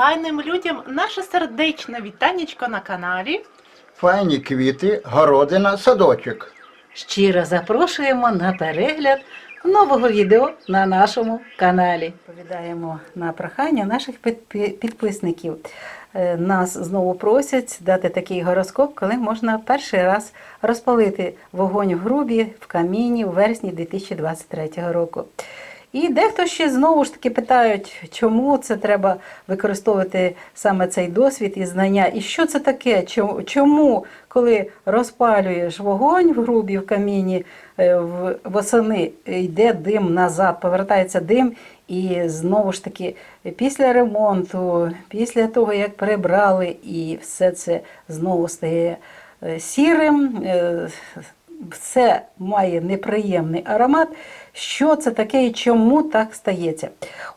файним людям наше сердечне вітанечко на каналі. Файні квіти, городина, садочок. Щиро запрошуємо на перегляд нового відео на нашому каналі. Повідаємо на прохання наших підпи- підписників. Е, Нас знову просять дати такий гороскоп, коли можна перший раз розпалити вогонь в грубі в каміні у вересні 2023 року. І дехто ще знову ж таки питають, чому це треба використовувати саме цей досвід і знання, і що це таке? Чому- коли розпалюєш вогонь в грубі в каміні е, в- восени, йде дим назад, повертається дим, і знову ж таки після ремонту, після того як прибрали, і все це знову стає е, сірим. Все має неприємний аромат. Що це таке і чому так стається?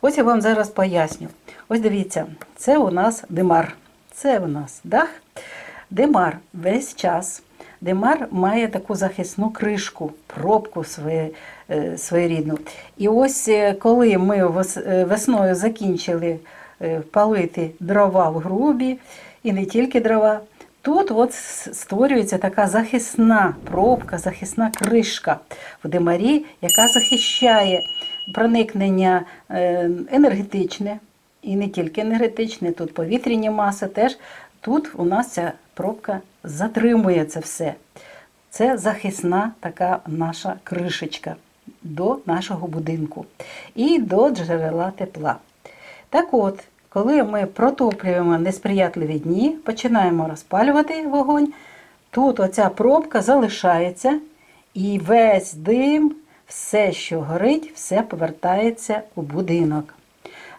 Ось я вам зараз поясню. Ось дивіться, це у нас димар. Це у нас дах. Димар весь час. Димар має таку захисну кришку, пробку своє, е, своєрідну. І ось е, коли ми е, весною закінчили палити дрова в грубі, і не тільки дрова, Тут от створюється така захисна пробка, захисна кришка в димарі, яка захищає проникнення е, енергетичне, і не тільки енергетичне, тут повітряні маси теж. Тут у нас ця пробка затримує це все. Це захисна така наша кришечка до нашого будинку і до джерела тепла. Так от, коли ми протоплюємо несприятливі дні, починаємо розпалювати вогонь, тут оця пробка залишається, і весь дим, все, що горить, все повертається у будинок.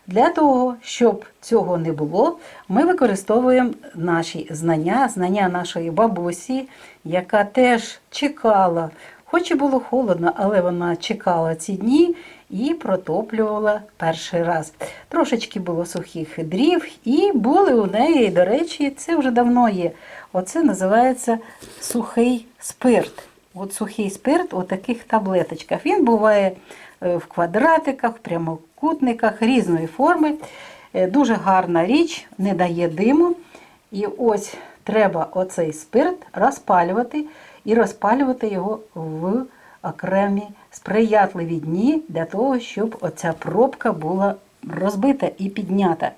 Для того, щоб цього не було, ми використовуємо наші знання, знання нашої бабусі, яка теж чекала, хоч і було холодно, але вона чекала ці дні і протоплювала перший раз. Трошечки було сухих дрів, і були у неї, до речі, це вже давно є. Оце називається сухий спирт. От сухий спирт у таких таблеточках. Він буває е, в квадратиках, в прямокутниках різної форми. Е, Дуже гарна річ, не дає диму. І ось треба оцей спирт розпалювати і розпалювати його в окремі сприятливі дні для того, щоб оця пробка була розбита і піднята.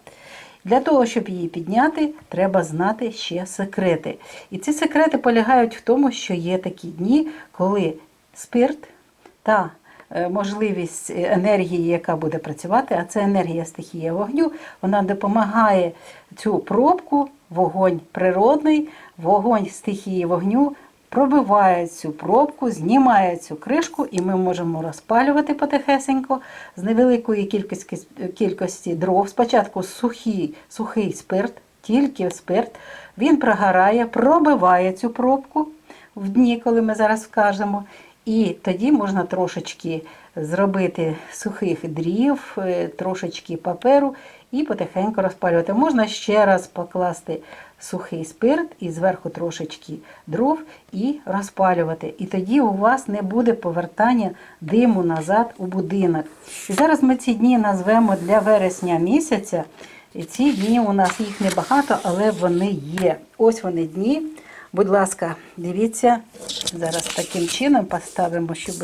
Для того, щоб її підняти, треба знати ще секрети. І ці секрети полягають в тому, що є такі дні, коли спирт та е, можливість е, енергії, яка буде працювати, а це енергія стихія вогню, вона допомагає цю пробку, вогонь природний, вогонь стихії вогню пробиває цю пробку, знімає цю кришку, і ми можемо розпалювати потихесенько з невеликої кількості, кількості дров. Спочатку сухий, сухий спирт, тільки спирт. Він прогорає, пробиває цю пробку в дні, коли ми зараз скажемо. І тоді можна трошечки зробити сухих дрів, е, трошечки паперу і потихеньку розпалювати. Можна ще раз покласти сухий спирт і зверху трошечки дров і розпалювати. І тоді у вас не буде повертання диму назад у будинок. І зараз ми ці дні назвемо для вересня місяця. І ці дні у нас їх небагато, але вони є. Ось вони дні. Будь ласка, дивіться, зараз таким чином поставимо, щоб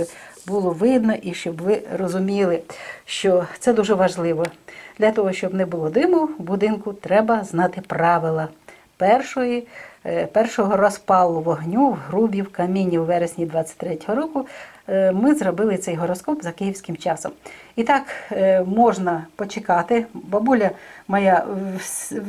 було видно і щоб ви розуміли, що це дуже важливо. Для того, щоб не було диму в будинку, треба знати правила першої, першого розпалу вогню в грубі в каміні у вересні 23-го року. е, Ми зробили цей гороскоп за київським часом. І так е, можна почекати. Бабуля моя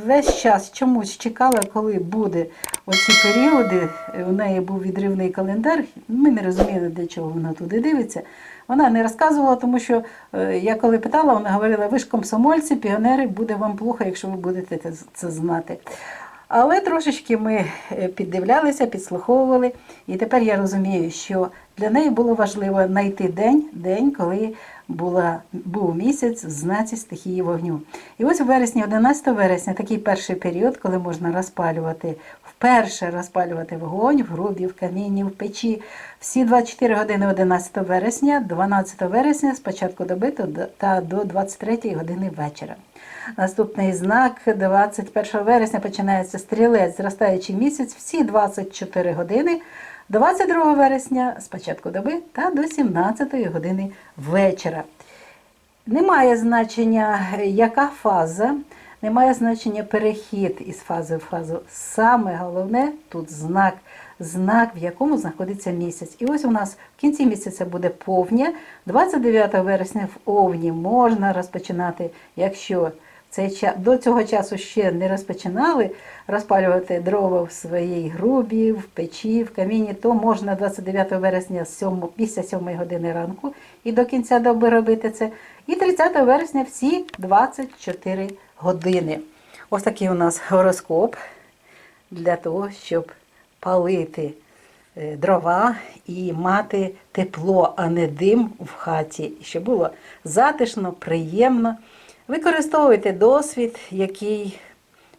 весь час чомусь чекала, коли буде оці періоди. Е, У неї був відривний календар. Ми не розуміли, для чого вона туди дивиться. Вона не розказувала, тому що е, я коли питала, вона говорила: ви ж комсомольці, піонери, буде вам плохо, якщо ви будете це знати. Але трошечки ми е, піддивлялися, підслуховували, і тепер я розумію, що Для неї було важливо знайти день, день, коли була, був місяць в знаці стихії вогню. І ось у вересні, 11 вересня, такий перший період, коли можна розпалювати, вперше розпалювати вогонь в грубі, в камінні, в печі. Всі 24 години 11 вересня, 12 вересня з початку доби та до- та до 23 години вечора. Наступний знак 21 вересня починається стрілець, зростаючий місяць, всі 24 години. 22 вересня з початку доби та до 17 години вечора. Немає значення, яка фаза, немає значення перехід із фази в фазу. Саме головне тут знак, знак, в якому знаходиться місяць. І ось у нас в кінці місяця буде повня. 29 вересня в Овні можна розпочинати, якщо цей до цього часу ще не розпочинали розпалювати дрова в своїй грубі, в печі, в каміні, то можна 29 вересня з 7, після 7 години ранку і до кінця доби робити це. І 30 вересня всі 24 години. Ось такий у нас гороскоп для того, щоб палити е, дрова і мати тепло, а не дим в хаті, щоб було затишно, приємно. Використовуйте досвід, який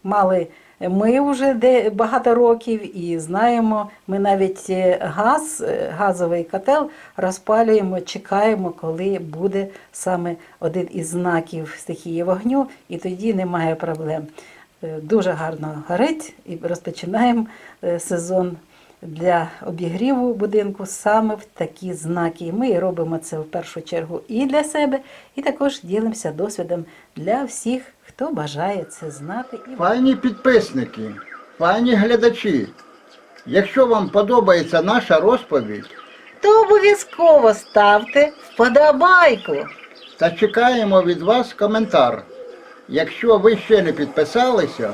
мали ми вже багато років і знаємо, ми навіть е, газ, е, газовий котел розпалюємо, чекаємо, коли буде саме один із знаків стихії вогню, і тоді немає проблем. Е, Дуже гарно горить і розпочинаємо сезон для обігріву будинку саме в такі знаки. І Ми робимо це в першу чергу і для себе, і також ділимося досвідом для всіх, хто бажає це знати. І Файні підписники, файні глядачі. Якщо вам подобається наша розповідь, то обов'язково ставте вподобайку. та чекаємо від вас коментар. Якщо ви ще не підписалися,